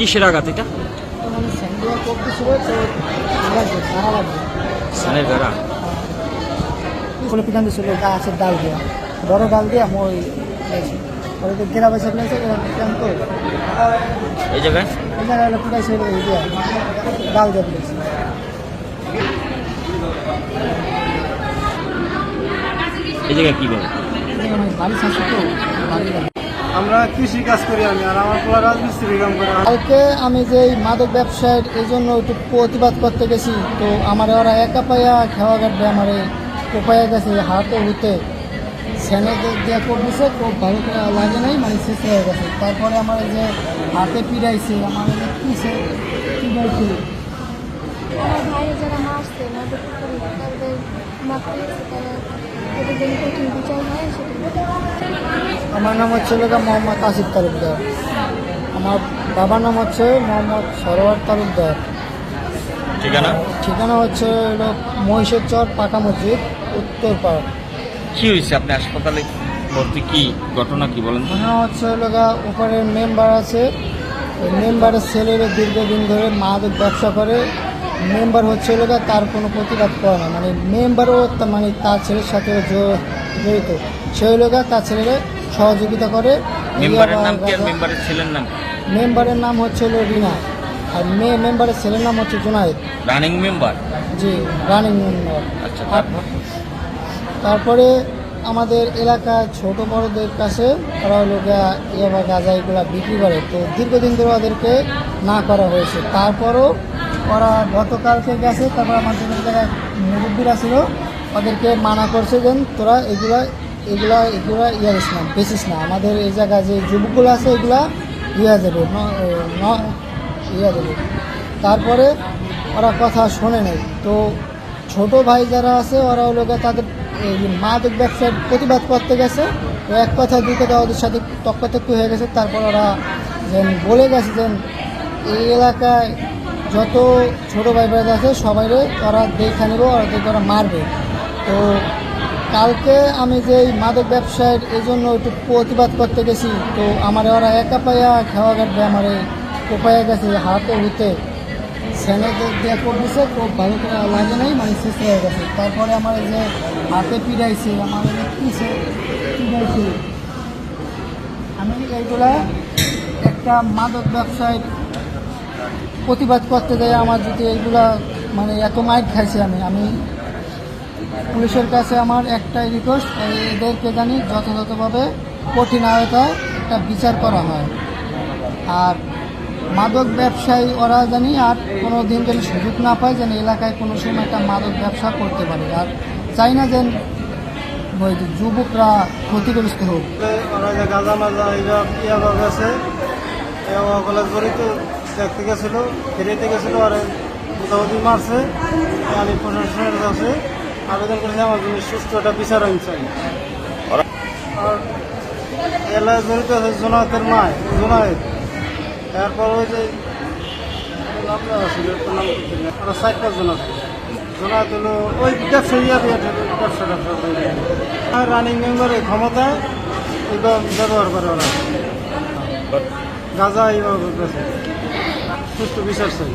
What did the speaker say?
কিসের আঘাত এটা? সানের বেড়া। কোনো পিটান দিছিল গাছের ডাল দিয়ে। বড় ডাল দিয়ে মই পরে তো গেরা পয়সা ফেলেছে পিটান তো এই জায়গায়? এই জায়গায় ডাল দিয়ে ফেলেছে এই জায়গায় কি করে বাড়ি শাসক। আমরা কৃষি কাজ করি আমি, আর আমার পোলা রাজমিস্ত্রি কাম করে। কালকে আমি যে মাদক ব্যবসায়ের এই জন্য একটু প্রতিবাদ করতে গেছি, তো আমার ওরা একা পাইয়া খাওয়া কাটবে আমার কোপায়া গেছে হাতে হুতে। সেনে দেওয়া করতেছে খুব ভালো করে লাগে নাই মানে শেষ হয়ে গেছে। তারপরে আমার যে হাতে পিড়াইছে, আমার যে কিসে পিড়াইছে তাদের জন্য কঠিন বিচার হয় সেটা আমার নাম হচ্ছে মোহাম্মদ আসিফ তালুকদার। আমার বাবার নাম হচ্ছে মোহাম্মদ সরোয়ার তালুকদার। ঠিকানা? ঠিকানা হচ্ছে মহিষের চর পাকা মসজিদ উত্তরপাড়া কি হয়েছে? আপনি হাসপাতালে ভর্তি কি ঘটনা কি বলেন তো? মনে হচ্ছে লোকা উপরে মেম্বার আছে। মেম্বারের ছেলের দীর্ঘদিন ধরে মাদক ব্যবসা করে মেম্বার হচ্ছে লোকা তার কোনো প্রতিবাদ করে না। মানে মেম্বারও মানে তার ছেলের সাথে জড়িত। সেই লোকা তার ছেলের সহযোগিতা করে। মেম্বারের নাম কি আর মেম্বারের ছেলের নাম? মেম্বারের নাম হচ্ছে হলো রিনা। আর মেয়ে মেম্বারের ছেলের নাম হচ্ছে জুনায়েদ। Running member? জি রানিং মেম্বার। আচ্ছা তারপরে? আমাদের এলাকার ছোট বড়দের কাছে ওরা গা ইয়াবা গাঁজা এগুলা বিক্রি করে। তো দীর্ঘদিন ধরে ওদেরকে না করা হয়েছে। তারপরও ওরা গতকালকে গেছে, তারপর আমাদের জায়গায় মুরব্বীরা ছিল, ওদেরকে মানা করছে যেন তোরা এগুলা এগুলা এগুলা ইয়া দিস না, বেচিস না। আমাদের এই জায়গায় যে যুবকগুলো আছে, এগুলা ইয়া ন- ইয়া দেবে। তারপরে ওরা কথা শোনে নাই। তো ছোট ভাই যারা আছে, ওরা হলো তাদের মাদক ব্যবসার প্রতিবাদ করতে গেছে, তো এক কথা, দুই কথা ওদের সাথে তক্কাতক্কি হয়ে গেছে। তারপর ওরা যেন বলে গেছে যেন এই এলাকায় যত ছোট ভাই ভাই আছে, সবাইরে ওরা দেখে নেবে ওরা মারবে। তো কালকে আমি যে এই মাদক ব্যবসায়ের এই জন্য একটু প্রতিবাদ করতে গেছি, তো আমার ওরা একা পাইয়া খাওয়া কাটবে, আমার কোপায়া গেছে হাতে হুতে সেনে দেওয়া করতেছে খুব ভালো করে লাগে নাই মানে শেষ হয়ে গেছে। তারপরে আমার যে হাতে পিড়াইছে, আমার কিসে পিড়াইছে। আমি এইগুলা একটা মাদক ব্যবসায়ের প্রতিবাদ করতে যাই আমার যদি এইগুলা মানে এত মাইট খাইছে আমি। আমি পুলিশের কাছে আমার একটাই রিকোয়েস্ট এদেরকে জানি যথাযথভাবে কঠিন আয়তায় একটা বিচার করা হয়। আর মাদক ব্যবসায়ী ওরা জানি আর কোনো দিন যেন সুযোগ না পায় যেন এলাকায় কোনো সময় একটা মাদক ব্যবসা করতে পারে। আর চাই না যেন ওই যুবকরা ক্ষতিগ্রস্ত হোক। গাঁজা মাজা কলেজ জড়িত দেখতে গেছিল ফেরিতে গেছিল আর মোটামুটি মারছে আমি প্রশাসনের কাছে আবেদন করেছি আমার জন্য সুস্থ একটা বিচার আমি চাই। আর এলাকায় জড়িত আছে জোনায়েতের মায় জোনায়েত। তারপর ওই যে নাম ওরা জোনায়েত হলো ওই ব্যবসা ব্যবসা ব্যবসা আর রানিং মেম্বারের ব্যবহার করে ওরা। গাঁজা এইভাবে সুস্থ বিচার চাই